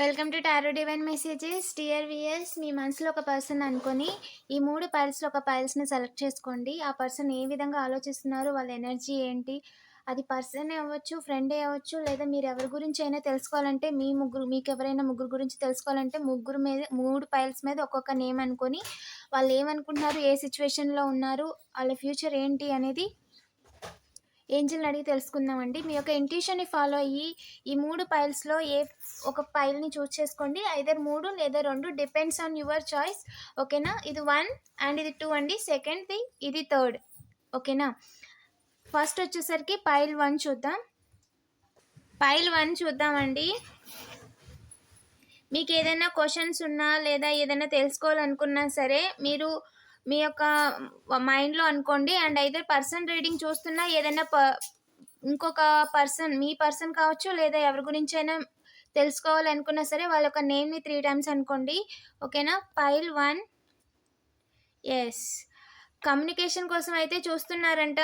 Welcome to tarot divine messages dear viewers మీ మనసులో ఒక person అనుకొని ఈ మూడు పైల్స్లో ఒక పైల్స్ని సెలెక్ట్ చేసుకోండి. ఆ పర్సన్ ఏ విధంగా ఆలోచిస్తున్నారు వాళ్ళ ఎనర్జీ ఏంటి అది పర్సన్ అవ్వచ్చు ఫ్రెండే అవ్వచ్చు లేదా మీరు ఎవరి గురించి అయినా తెలుసుకోవాలంటే మీ ముగ్గురు మీకు ఎవరైనా ముగ్గురు గురించి తెలుసుకోవాలంటే ముగ్గురు మీద మూడు పైల్స్ మీద ఒక్కొక్క నేమ్ అనుకొని వాళ్ళు ఏమనుకుంటున్నారు ఏ సిచ్యువేషన్లో ఉన్నారు వాళ్ళ ఫ్యూచర్ ఏంటి అనేది ఏంజిల్ని అడిగి తెలుసుకుందామండి. మీ యొక్క ఇంట్యూషన్ని ఫాలో అయ్యి ఈ మూడు పైల్స్లో ఏ ఒక పైల్ని చూస్ చేసుకోండి. ఐదర్ మూడు లేదా రెండు డిపెండ్స్ ఆన్ యువర్ చాయిస్ ఓకేనా ఇది వన్ అండ్ ఇది టూ అండి. సెకండ్ది ఇది థర్డ్ ఓకేనా ఫస్ట్ వచ్చేసరికి పైల్ వన్ చూద్దాం. పైల్ వన్ చూద్దామండి. మీకు ఏదైనా క్వశ్చన్స్ ఉన్నా లేదా ఏదైనా తెలుసుకోవాలనుకున్నా సరే మీరు మీ యొక్క మైండ్లో అనుకోండి అండ్ అయితే పర్సన్ రీడింగ్ చూస్తున్నా ఏదైనా ప ఇంకొక పర్సన్ మీ పర్సన్ కావచ్చు లేదా ఎవరి గురించి అయినా తెలుసుకోవాలనుకున్నా సరే వాళ్ళ యొక్క నేమ్ని త్రీ టైమ్స్ అనుకోండి. ఓకేనా పైల్ వన్ ఎస్ కమ్యూనికేషన్ కోసం అయితే చూస్తున్నారంట.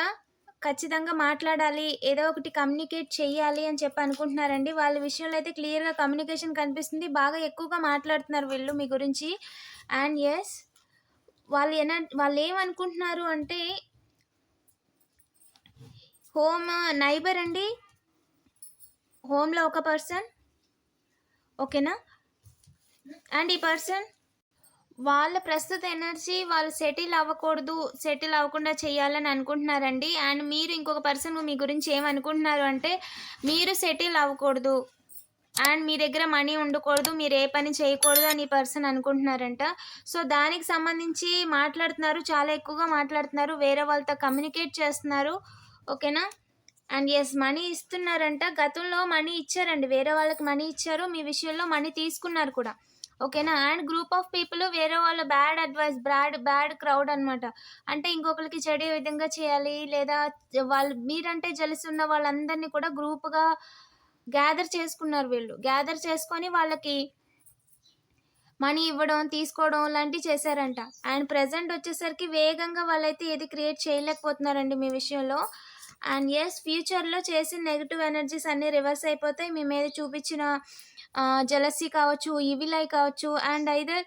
ఖచ్చితంగా మాట్లాడాలి ఏదో ఒకటి కమ్యూనికేట్ చేయాలి అని చెప్పి అనుకుంటున్నారండి. వాళ్ళ విషయంలో అయితే క్లియర్గా కమ్యూనికేషన్ కనిపిస్తుంది. బాగా ఎక్కువగా మాట్లాడుతున్నారు వీళ్ళు మీ గురించి. అండ్ ఎస్ వాళ్ళు ఎన వాళ్ళు ఏమనుకుంటున్నారు అంటే హోమ్ నైబర్ అండి? హోమ్లో ఒక పర్సన్? ఓకేనా? అండ్ ఈ పర్సన్? వాళ్ళ ప్రస్తుత ఎనర్జీ వాళ్ళు సెటిల్ అవ్వకూడదు సెటిల్ అవ్వకుండా చేయాలని అనుకుంటున్నారండి. అండ్ మీరు ఇంకొక పర్సన్ మీ గురించి ఏమనుకుంటున్నారు అంటే మీరు సెటిల్ అవ్వకూడదు. అండ్ మీ దగ్గర మనీ ఉండకూడదు మీరు ఏ పని చేయకూడదు అని పర్సన్ అనుకుంటున్నారంట. సో దానికి సంబంధించి మాట్లాడుతున్నారు చాలా ఎక్కువగా మాట్లాడుతున్నారు వేరే వాళ్ళతో కమ్యూనికేట్ చేస్తున్నారు. ఓకేనా? అండ్ ఎస్ మనీ ఇస్తున్నారంట. గతంలో మనీ ఇచ్చారండి వేరే వాళ్ళకి మనీ ఇచ్చారు మీ విషయంలో మనీ తీసుకున్నారు కూడా. ఓకేనా? అండ్ గ్రూప్ ఆఫ్ పీపుల్ వేరే వాళ్ళ bad advice bad bad crowd అనమాట అంటే ఇంకొకరికి చెడే విధంగా చేయాలి లేదా వాళ్ళు మీరంటే జలిసి ఉన్న వాళ్ళందరినీ కూడా గ్రూప్గా గ్యాదర్ చేసుకున్నారు వీళ్ళు. గ్యాదర్ చేసుకొని వాళ్ళకి మనీ ఇవ్వడం తీసుకోవడం లాంటివి చేశారంట. అండ్ ప్రజెంట్ వచ్చేసరికి వేగంగా వాళ్ళైతే ఏది క్రియేట్ చేయలేకపోతున్నారండి మీ విషయంలో. అండ్ ఎస్ ఫ్యూచర్లో చేసిన నెగిటివ్ ఎనర్జీస్ అన్నీ రివర్స్ అయిపోతాయి. మీ మీద చూపించిన జలసీ కావచ్చు ఇవిలై కావచ్చు. అండ్ ఐదర్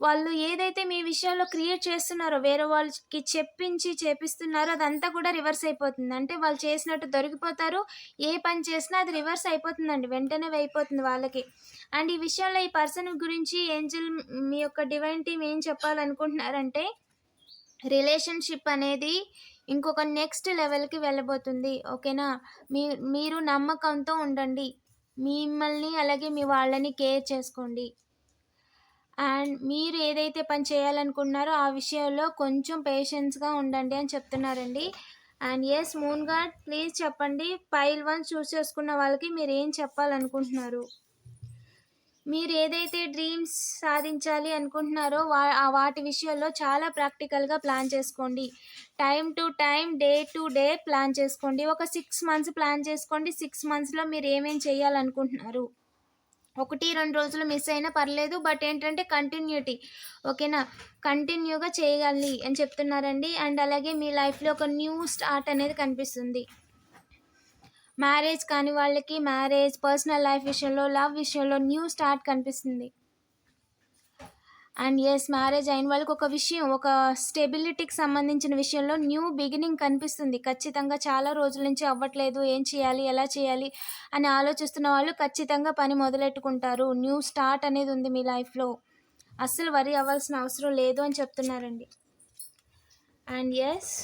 వాళ్ళు ఏదైతే మీ విషయంలో క్రియేట్ చేస్తున్నారో వేరే వాళ్ళకి చెప్పించి చేపిస్తున్నారో అదంతా కూడా రివర్స్ అయిపోతుంది. అంటే వాళ్ళు చేసినట్టు దొరికిపోతారు. ఏ పని చేసినా అది రివర్స్ అయిపోతుందండి. వెంటనే అయిపోతుంది వాళ్ళకి. అండ్ ఈ విషయంలో ఈ పర్సన్ గురించి ఏంజల్ మీ యొక్క డివైన్ టీమ్ ఏం చెప్పాలనుకుంటున్నారంటే రిలేషన్షిప్ అనేది ఇంకొక నెక్స్ట్ లెవెల్కి వెళ్ళబోతుంది. ఓకేనా? మీ మీరు నమ్మకంతో ఉండండి. మిమ్మల్ని అలాగే మీ వాళ్ళని కేర్ చేసుకోండి. అండ్ మీరు ఏదైతే పని చేయాలనుకుంటున్నారో ఆ విషయంలో కొంచెం పేషెన్స్గా ఉండండి అని చెప్తున్నారండి. And yes moon guard please చెప్పండి. పైల్ వన్ చూస్ చేసుకున్న వాళ్ళకి మీరు ఏం చెప్పాలనుకుంటున్నారు? మీరు ఏదైతే డ్రీమ్స్ సాధించాలి అనుకుంటున్నారో వా వాటి విషయాల్లో చాలా ప్రాక్టికల్గా ప్లాన్ చేసుకోండి. Time to time day to day plan చేసుకోండి. ఒక సిక్స్ మంత్స్ ప్లాన్ చేసుకోండి. సిక్స్ మంత్స్లో మీరు ఏమేమి చేయాలనుకుంటున్నారు? ఒకటి రెండు రోజులు మిస్ అయినా పర్లేదు బట్ ఏంటంటే కంటిన్యూటీ ఓకేనా? కంటిన్యూగా చేయగలి అని చెప్తున్నారండి. అండ్ అలాగే మీ లైఫ్లో ఒక న్యూ స్టార్ట్ అనేది కనిపిస్తుంది. మ్యారేజ్ కాని వాళ్ళకి మ్యారేజ్ పర్సనల్ లైఫ్ విషయంలో లవ్ విషయంలో న్యూ స్టార్ట్ కనిపిస్తుంది. అండ్ ఎస్ మ్యారేజ్ అయిన వాళ్ళకి ఒక విషయం ఒక స్టెబిలిటీకి సంబంధించిన విషయంలో న్యూ బిగినింగ్ కనిపిస్తుంది. ఖచ్చితంగా చాలా రోజుల నుంచి అవ్వట్లేదు ఏం చేయాలి ఎలా చేయాలి అని ఆలోచిస్తున్న వాళ్ళు ఖచ్చితంగా పని మొదలెట్టుకుంటారు. న్యూ స్టార్ట్ అనేది ఉంది మీ లైఫ్లో అస్సలు వరి అవ్వాల్సిన అవసరం లేదు అని చెప్తున్నారండి. And yes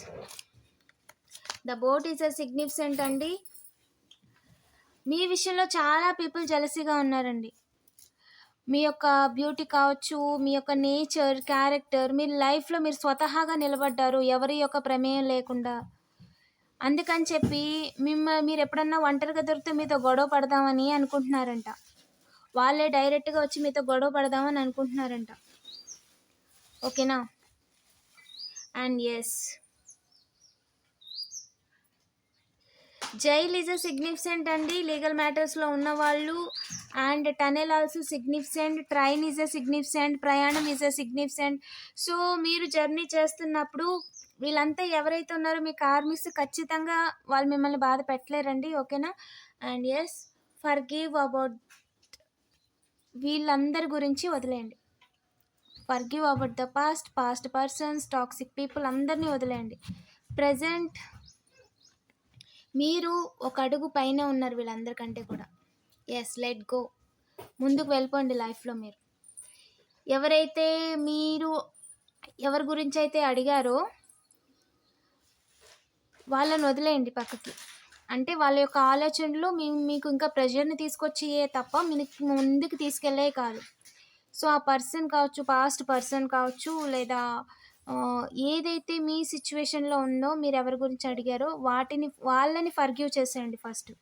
the boat is a significant అండి. మీ విషయంలో చాలా పీపుల్ జలసీగా ఉన్నారండి. మీ యొక్క బ్యూటీ కావచ్చు మీ యొక్క నేచర్ క్యారెక్టర్ మీ లైఫ్లో మీరు స్వతహాగా నిలబడ్డారు ఎవరి యొక్క ప్రమేయం లేకుండా. అందుకని చెప్పి మిమ్మ మీరు ఎప్పుడన్నా ఒంటరిగా దొరికితే మీతో గొడవ పడదామని అనుకుంటున్నారంట. వాళ్ళే డైరెక్ట్గా వచ్చి మీతో గొడవ పడదామని అనుకుంటున్నారంట. ఓకేనా and yes jail is a significant అండి. లీగల్ మ్యాటర్స్లో ఉన్నవాళ్ళు and tunnel also significant train is a significant ప్రయాణం ఈజ్ అ సిగ్నిఫికెంట్. సో మీరు జర్నీ చేస్తున్నప్పుడు వీళ్ళంతా ఎవరైతే ఉన్నారో మీ కార్మిక్స్ ఖచ్చితంగా వాళ్ళు మిమ్మల్ని బాధ పెట్టలేరండి ఓకేనా? And yes forgive about వీళ్ళందరి గురించి వదిలేయండి. Forgive about the past past persons toxic people అందరినీ వదిలేయండి. ప్రజెంట్ మీరు ఒక అడుగు పైన ఉన్నారు వీళ్ళందరికంటే కూడా. ఎస్ లెట్ గో ముందుకు వెళ్ళిపోండి లైఫ్లో మీరు. ఎవరైతే మీరు ఎవరి గురించి అయితే అడిగారో వాళ్ళని వదిలేయండి పక్కకి. అంటే వాళ్ళ యొక్క ఆలోచనలు మీ మీకు ఇంకా ప్రెషర్ని తీసుకొచ్చియే తప్ప మీకు ముందుకు తీసుకెళ్ళే కాదు. సో ఆ పర్సన్ కావచ్చు పాస్ట్ పర్సన్ కావచ్చు లేదా ఏదైతే మీ సిచ్యువేషన్లో ఉందో మీరు ఎవరి గురించి అడిగారో వాటిని వాళ్ళని ఫర్గ్యూ చేసేయండి ఫస్ట్.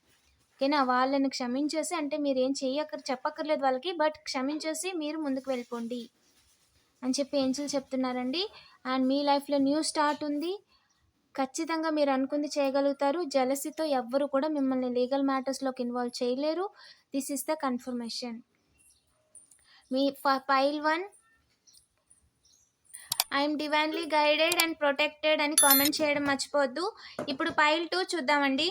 ఓకేనా? వాళ్ళని క్షమించేసి అంటే మీరు ఏం చెయ్యక్కర్ చెప్పక్కర్లేదు వాళ్ళకి బట్ క్షమించేసి మీరు ముందుకు వెళ్ళిపోండి అని చెప్పి ఏంజల్ చెప్తున్నారండి. అండ్ మీ లైఫ్లో న్యూ స్టార్ట్ ఉంది. ఖచ్చితంగా మీరు అనుకుంది చేయగలుగుతారు. జలసితో ఎవ్వరు కూడా మిమ్మల్ని లీగల్ మ్యాటర్స్లోకి ఇన్వాల్వ్ చేయలేరు. This is the confirmation. Me file one I'm divinely guided and protected అని కామెంట్ చేయడం మర్చిపోవద్దు. ఇప్పుడు పైల్ టూ చూద్దామండి.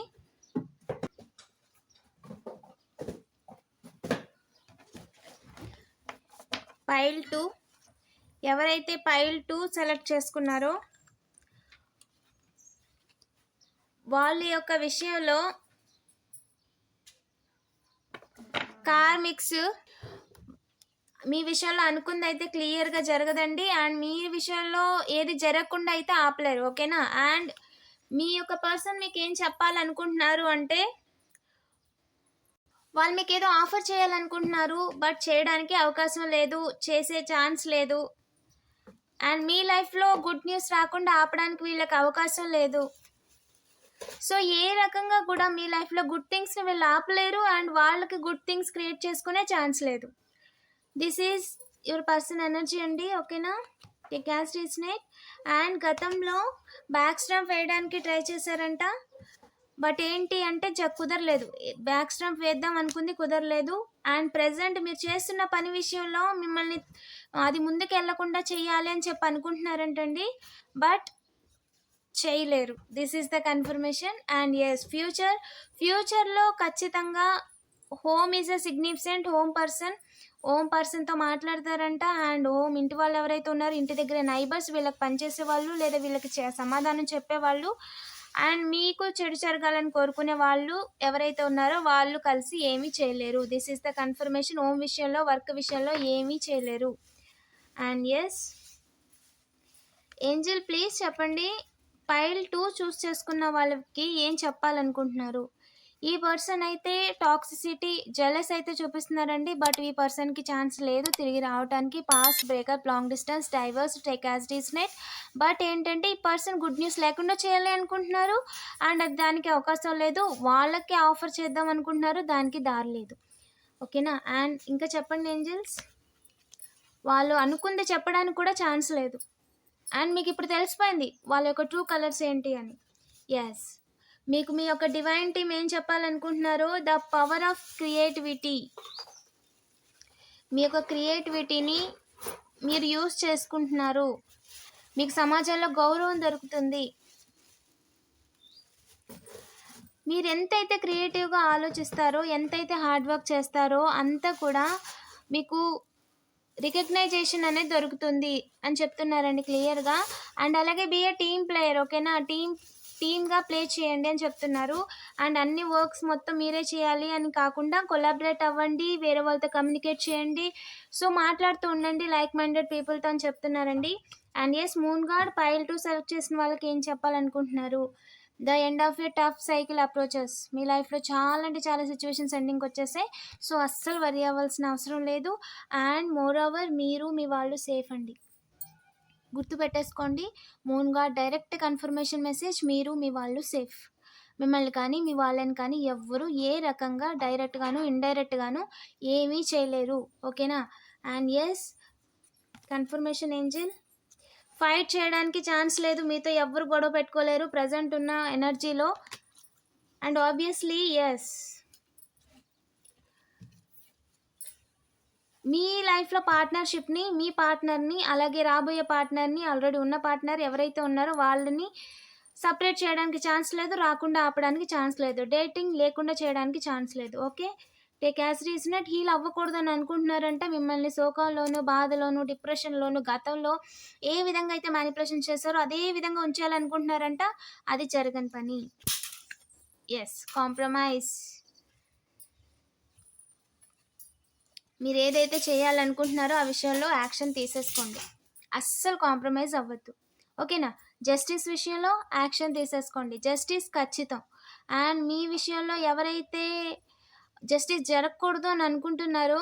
Pile two. ఎవరైతే పైల్ టూ సెలెక్ట్ చేసుకున్నారో వాళ్ళ యొక్క విషయంలో కార్మిక్స్ మీ విషయంలో అనుకుంది అయితే క్లియర్గా జరగదండి. అండ్ మీ విషయంలో ఏది జరగకుండా అయితే ఆపలేరు. ఓకేనా? అండ్ మీ యొక్క పర్సన్ మీకు ఏం చెప్పాలనుకుంటున్నారు అంటే వాళ్ళు మీకు ఏదో ఆఫర్ చేయాలనుకుంటున్నారు బట్ చేయడానికి అవకాశం లేదు చేసే ఛాన్స్ లేదు. అండ్ మీ లైఫ్లో గుడ్ న్యూస్ రాకుండా ఆపడానికి వీళ్ళకి అవకాశం లేదు. సో ఏ రకంగా కూడా మీ లైఫ్లో గుడ్ థింగ్స్ని వీళ్ళు ఆపలేరు అండ్ వాళ్ళకి గుడ్ థింగ్స్ క్రియేట్ చేసుకునే ఛాన్స్ లేదు. This is your person energy అండి ఓకేనా? క్యాస్ట్ స్నేక్ అండ్ గతంలో బ్యాక్ స్టంప్ వేయడానికి ట్రై చేశారంట. బట్ ఏంటి అంటే జ కుదరలేదు. బ్యాక్ స్టంప్ వేద్దాం అనుకుంది కుదరలేదు. అండ్ ప్రజెంట్ మీరు చేస్తున్న పని విషయంలో మిమ్మల్ని అది ముందుకు వెళ్ళకుండా చేయాలి అని చెప్పి అనుకుంటున్నారంటండి. బట్ చేయలేరు. This is the confirmation. And yes future ఫ్యూచర్లో ఖచ్చితంగా home is a significant home person home పర్సన్తో మాట్లాడతారంట. అండ్ హోమ్ ఇంటి వాళ్ళు ఎవరైతే ఉన్నారో ఇంటి దగ్గర నైబర్స్ వీళ్ళకి పనిచేసే వాళ్ళు లేదా వీళ్ళకి చే- సమాధానం చెప్పేవాళ్ళు అండ్ మీకు చెడు జరగాలని కోరుకునే వాళ్ళు ఎవరైతే ఉన్నారో వాళ్ళు కలిసి ఏమీ చేయలేరు. This is the confirmation home విషయంలో వర్క్ విషయంలో ఏమీ చేయలేరు. అండ్ ఎస్ ఏంజల్ ప్లీజ్ చెప్పండి. పైల్ టూ చూస్ చేసుకున్న వాళ్ళకి ఏం చెప్పాలనుకుంటున్నారు? ఈ పర్సన్ అయితే టాక్సిసిటీ జెలస్ అయితే చూపిస్తున్నారండి. బట్ ఈ పర్సన్కి ఛాన్స్ లేదు. తిరిగి రావడానికి past breakup long distance divorce టెకాసిటీస్ నెట్ బట్ ఏంటంటే ఈ పర్సన్ గుడ్ న్యూస్ లేకుండా చేయాలి అనుకుంటున్నారు. అండ్ అది దానికి అవకాశం లేదు. వాళ్ళకి ఆఫర్ చేద్దాం అనుకుంటున్నారు. దానికి దారి లేదు. ఓకేనా అండ్ ఇంకా చెప్పండి ఏంజల్స్ వాళ్ళు అనుకుంది చెప్పడానికి కూడా ఛాన్స్ లేదు. అండ్ మీకు ఇప్పుడు తెలిసిపోయింది. వాళ్ళ యొక్క ట్రూ కలర్స్ ఏంటి అని. ఎస్ మీకు మీ యొక్క డివైన్ టీమ్ ఏం చెప్పాలనుకుంటున్నారో ద పవర్ ఆఫ్ క్రియేటివిటీ మీ యొక్క క్రియేటివిటీని మీరు యూస్ చేసుకుంటున్నారు. మీకు సమాజంలో గౌరవం దొరుకుతుంది. మీరు ఎంతైతే క్రియేటివ్గా ఆలోచిస్తారో ఎంతైతే హార్డ్ వర్క్ చేస్తారో అంతా కూడా మీకు రికగ్నైజేషన్ అనేది దొరుకుతుంది అని చెప్తున్నారండి క్లియర్గా అండ్ అలాగే బీ ఏ టీమ్ ప్లేయర్ ఓకేనా టీమ్ టీమ్గా ప్లే చేయండి అని చెప్తున్నారు. అండ్ అన్ని వర్క్స్ మొత్తం మీరే చేయాలి అని కాకుండా కొలాబరేట్ అవ్వండి వేరే వాళ్ళతో కమ్యూనికేట్ చేయండి. సో మాట్లాడుతూ ఉండండి లైక్ మైండెడ్ పీపుల్తో అని చెప్తున్నారండి. And yes moon card pile two select చేసిన వాళ్ళకి ఏం చెప్పాలనుకుంటున్నారు? The end of a tough cycle approaches మీ లైఫ్లో చాలా అంటే చాలా సిచ్యువేషన్స్ ఎండింగ్కి వచ్చేసాయి. సో అస్సలు వరి అవ్వాల్సిన అవసరం లేదు. అండ్ మోర్ ఓవర్ మీరు మీ వాళ్ళు సేఫ్ అండి. గుర్తుపెట్టేసుకోండి. Moon card direct confirmation message మీరు మీ వాళ్ళు సేఫ్. మిమ్మల్ని కానీ మీ వాళ్ళని కానీ ఎవ్వరు ఏ రకంగా డైరెక్ట్గాను ఇండైరెక్ట్గాను ఏమీ చేయలేరు. ఓకేనా? And yes confirmation angel? Fight చేయడానికి ఛాన్స్ లేదు. మీతో ఎవ్వరు గొడవ పెట్టుకోలేరు. ప్రజెంట్ ఉన్న ఎనర్జీలో. అండ్ ఆబ్వియస్లీ ఎస్ మీ లైఫ్లో పార్ట్నర్షిప్ని మీ పార్ట్నర్ని అలాగే రాబోయే పార్ట్నర్ని ఆల్రెడీ ఉన్న పార్ట్నర్ ఎవరైతే ఉన్నారో వాళ్ళని సపరేట్ చేయడానికి ఛాన్స్ లేదు రాకుండా ఆపడానికి ఛాన్స్ లేదు. డేటింగ్ లేకుండా చేయడానికి ఛాన్స్ లేదు. ఓకే? టేక్ యాజ్ రీజనట్ హీల్ అవ్వకూడదని అనుకుంటున్నారంటే మిమ్మల్ని శోకంలోను బాధలోను డిప్రెషన్లోను గతంలో ఏ విధంగా అయితే మ్యానిపులేషన్ చేశారో అదే విధంగా ఉంచాలనుకుంటున్నారంట అది జరగని పని. ఎస్ కాంప్రమైజ్ మీరు ఏదైతే చేయాలనుకుంటున్నారో ఆ విషయంలో యాక్షన్ తీసేసుకోండి. అస్సలు కాంప్రమైజ్ అవ్వద్దు. ఓకేనా? జస్టిస్ విషయంలో యాక్షన్ తీసేసుకోండి. జస్టిస్ ఖచ్చితం. అండ్ మీ విషయంలో ఎవరైతే జస్టిస్ జరగకూడదు అని అనుకుంటున్నారో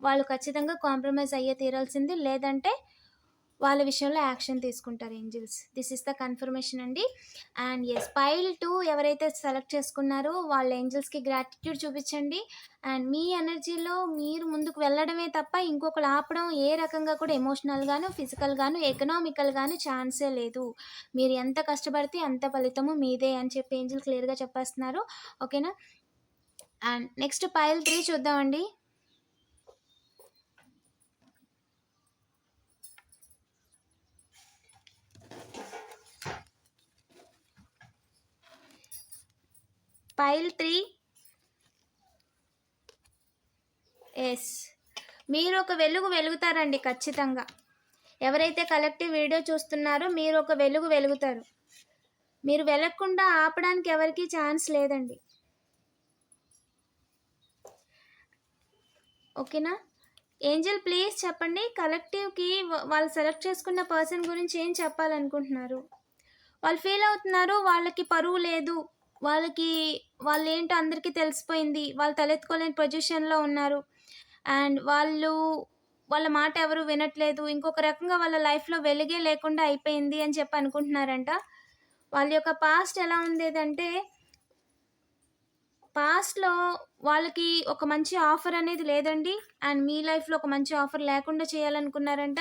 వాళ్ళు ఖచ్చితంగా కాంప్రమైజ్ అయ్యే తీరాల్సింది. లేదంటే వాళ్ళ విషయంలో యాక్షన్ తీసుకుంటారు angels. This is the confirmation అండి. అండ్ ఎస్ పైల్ టూ ఎవరైతే సెలెక్ట్ చేసుకున్నారో వాళ్ళ ఏంజిల్స్కి గ్రాటిట్యూడ్ చూపించండి. అండ్ మీ ఎనర్జీలో మీరు ముందుకు వెళ్ళడమే తప్ప ఇంకొకరు ఆపడం ఏ రకంగా కూడా ఎమోషనల్గాను ఫిజికల్గాను ఎకనామికల్గాను ఛాన్సే లేదు. మీరు ఎంత కష్టపడితే అంత ఫలితము మీదే అని చెప్పి ఏంజిల్ క్లియర్గా చెప్పేస్తున్నారు. ఓకేనా అండ్ నెక్స్ట్ పైల్ త్రీ చూద్దామండి. ఫైల్ త్రీ ఎస్ మీరు ఒక వెలుగు వెలుగుతారండి ఖచ్చితంగా. ఎవరైతే కలెక్టివ్ వీడియో చూస్తున్నారో మీరు ఒక వెలుగు వెలుగుతారు. మీరు వెలగకుండా ఆపడానికి ఎవరికీ ఛాన్స్ లేదండి. ఓకేనా? ఏంజల్ ప్లీజ్ చెప్పండి కలెక్టివ్కి వాళ్ళు సెలెక్ట్ చేసుకున్న పర్సన్ గురించి ఏం చెప్పాలనుకుంటున్నారు? వాళ్ళు ఫీల్ అవుతున్నారు వాళ్ళకి పరువు లేదు వాళ్ళకి వాళ్ళు ఏంటో అందరికీ తెలిసిపోయింది. వాళ్ళు తలెత్తుకోలేని పొజిషన్లో ఉన్నారు. అండ్ వాళ్ళు వాళ్ళ మాట ఎవరు వినట్లేదు. ఇంకొక రకంగా వాళ్ళ లైఫ్లో వెలుగే లేకుండా అయిపోయింది అని చెప్పి అనుకుంటున్నారంట. వాళ్ళ యొక్క పాస్ట్ ఎలా ఉండేదంటే పాస్ట్లో వాళ్ళకి ఒక మంచి ఆఫర్ అనేది లేదండి. అండ్ మీ లైఫ్లో ఒక మంచి ఆఫర్ లేకుండా చేయాలనుకున్నారంట.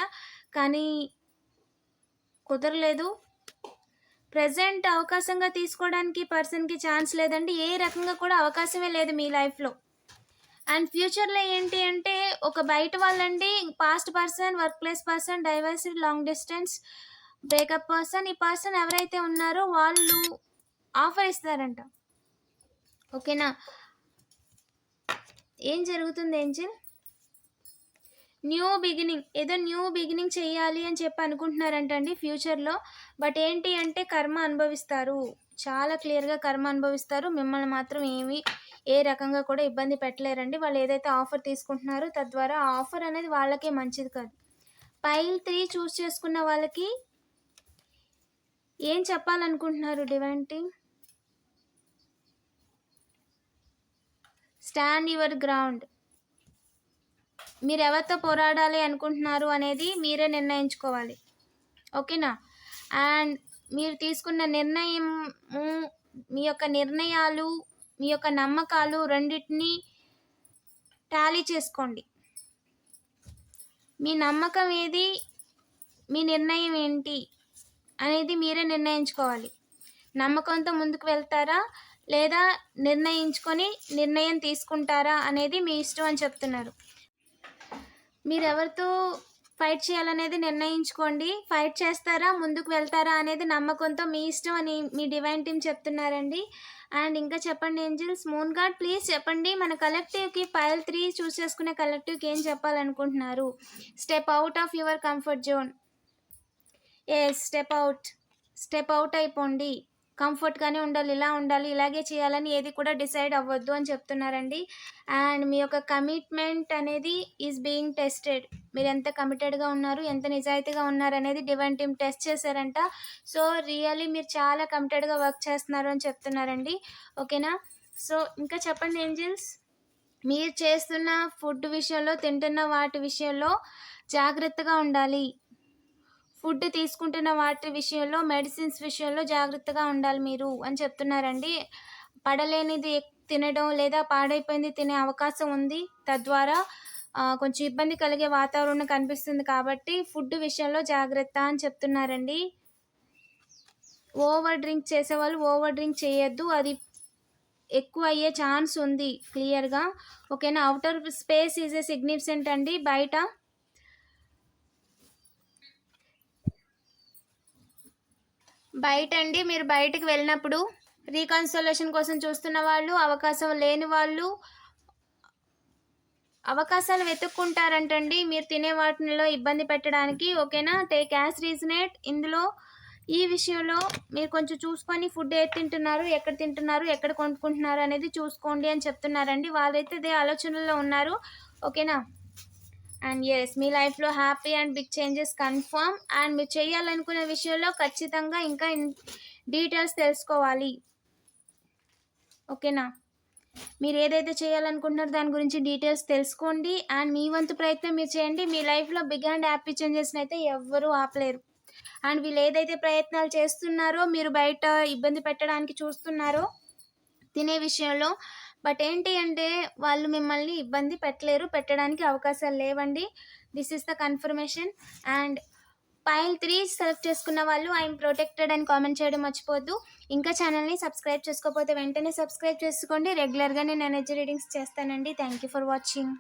కానీ కుదరలేదు. ప్రజెంట్ అవకాశంగా తీసుకోవడానికి పర్సన్కి ఛాన్స్ లేదండి. ఏ రకంగా కూడా అవకాశమే లేదు మీ లైఫ్లో. అండ్ ఫ్యూచర్లో ఏంటి అంటే ఒక బయట వాళ్ళండి past person work place person diversity long distance breakup person ఈ పర్సన్ ఎవరైతే ఉన్నారో వాళ్ళు ఆఫర్ ఇస్తారంట. ఓకేనా? ఏం జరుగుతుంది ఏంజిల్? న్యూ బిగినింగ్ ఏదో న్యూ బిగినింగ్ చేయాలి అని చెప్పి అనుకుంటున్నారంటండి ఫ్యూచర్లో. బట్ ఏంటి అంటే కర్మ అనుభవిస్తారు. చాలా క్లియర్గా కర్మ అనుభవిస్తారు. మిమ్మల్ని మాత్రం ఏమి ఏ రకంగా కూడా ఇబ్బంది పెట్టలేరండి. వాళ్ళు ఏదైతే ఆఫర్ తీసుకుంటున్నారో తద్వారా ఆ ఆఫర్ అనేది వాళ్ళకే మంచిది కాదు. పైల్ త్రీ చూస్ చేసుకున్న వాళ్ళకి ఏం చెప్పాలనుకుంటున్నారు డివెంటింగ్ స్టాండ్ యువర్ గ్రౌండ్. మీరు ఎవరితో పోరాడాలి అనుకుంటున్నారు అనేది మీరే నిర్ణయించుకోవాలి. ఓకేనా? అండ్ మీరు తీసుకున్న నిర్ణయము మీ యొక్క నిర్ణయాలు మీ యొక్క నమ్మకాలు రెండింటినీ టాలీ చేసుకోండి. మీ నమ్మకం ఏది? మీ నిర్ణయం ఏంటి? అనేది మీరే నిర్ణయించుకోవాలి. నమ్మకంతో ముందుకు వెళ్తారా? లేదా నిర్ణయించుకొని నిర్ణయం తీసుకుంటారా అనేది మీ ఇష్టం అని చెప్తున్నారు. మీరు ఎవరితో ఫైట్ చేయాలనేది నిర్ణయించుకోండి. ఫైట్ చేస్తారా ముందుకు వెళ్తారా అనేది నమ్మకంతో మీ ఇష్టం అని మీ డివైన్ టీమ్ చెప్తున్నారండి. అండ్ ఇంకా చెప్పండి ఏంజిల్స్ మూన్ గార్డ్ ప్లీజ్ చెప్పండి. మన కలెక్టివ్కి ఫైల్ త్రీ చూస్ చేసుకునే కలెక్టివ్కి ఏం చెప్పాలనుకుంటున్నారు? Step out of your comfort zone. Yes step out step out అయిపోండి. కంఫర్ట్గానే ఉండాలి ఇలా ఉండాలి ఇలాగే చేయాలని ఏది కూడా డిసైడ్ అవ్వద్దు అని చెప్తున్నారండి. అండ్ మీ యొక్క కమిట్మెంట్ అనేది ఈజ్ బీయింగ్ టెస్టెడ్. మీరు ఎంత కమిటెడ్గా ఉన్నారు ఎంత నిజాయితీగా ఉన్నారు అనేది డివైన్ టీమ్ టెస్ట్ చేశారంట. సో రియల్లీ మీరు చాలా కమిటెడ్గా వర్క్ చేస్తున్నారు అని చెప్తున్నారండి. ఓకేనా? సో ఇంకా చెప్పండి ఏంజిల్స్? మీరు చేస్తున్న ఫుడ్ విషయంలో తింటున్న వాటి విషయంలో జాగ్రత్తగా ఉండాలి. ఫుడ్ తీసుకుంటున్న వాటి విషయంలో మెడిసిన్స్ విషయంలో జాగ్రత్తగా ఉండాలి మీరు అని చెప్తున్నారండి. పడలేనిది తినడం లేదా పాడైపోయింది తినే అవకాశం ఉంది. తద్వారా కొంచెం ఇబ్బంది కలిగే వాతావరణం కనిపిస్తుంది కాబట్టి ఫుడ్ విషయంలో జాగ్రత్త అని చెప్తున్నారండి. ఓవర్ డ్రింక్ చేసేవాళ్ళు ఓవర్ డ్రింక్ చేయొద్దు. అది ఎక్కువ అయ్యే ఛాన్స్ ఉంది క్లియర్గా. ఓకేనా? Outer space is a significant అండి. బయట బయట అండి మీరు బయటకు వెళ్ళినప్పుడు రీకన్సోలేషన్ కోసం చూస్తున్న వాళ్ళు అవకాశం లేని వాళ్ళు అవకాశాలు వెతుక్కుంటారంటండి. మీరు తినే వాటిలో ఇబ్బంది పెట్టడానికి ఓకేనా? Take as resonate. ఇందులో ఈ విషయంలో మీరు కొంచెం చూసుకొని ఫుడ్ ఏది తింటున్నారు ఎక్కడ తింటున్నారు ఎక్కడ కొనుక్కుంటున్నారు అనేది చూసుకోండి అని చెప్తున్నారండి. వాళ్ళైతే ఇదే ఆలోచనలో ఉన్నారు. ఓకేనా? అండ్ ఎస్ మీ లైఫ్లో happy and big changes confirm and మీరు చేయాలనుకునే విషయంలో ఖచ్చితంగా ఇంకా డీటెయిల్స్ తెలుసుకోవాలి. ఓకేనా మీరు ఏదైతే చేయాలనుకుంటున్నారో దాని గురించి డీటెయిల్స్ తెలుసుకోండి. అండ్ మీ వంతు ప్రయత్నం మీరు చేయండి. మీ లైఫ్లో బిగ్ అండ్ హ్యాపీ చేంజెస్ని అయితే ఎవ్వరూ ఆపలేరు. అండ్ వీళ్ళు ఏదైతే ప్రయత్నాలు చేస్తున్నారో మీరు బయట ఇబ్బంది పెట్టడానికి చూస్తున్నారో తినే విషయంలో బట్ ఏంటి అంటే వాళ్ళు మిమ్మల్ని ఇబ్బంది పెట్టలేరు పెట్టడానికి అవకాశాలు లేవండి. This is the confirmation and pile three select చేసుకున్న వాళ్ళు ఐఎమ్ ప్రొటెక్టెడ్ అని కామెంట్ చేయడం మర్చిపోద్దు ఇంకా ఛానల్ని సబ్స్క్రైబ్ చేసుకోకపోతే వెంటనే సబ్స్క్రైబ్ చేసుకోండి. రెగ్యులర్గా నేను ఎనర్జీ రీడింగ్స్ చేస్తానండి. Thank you for watching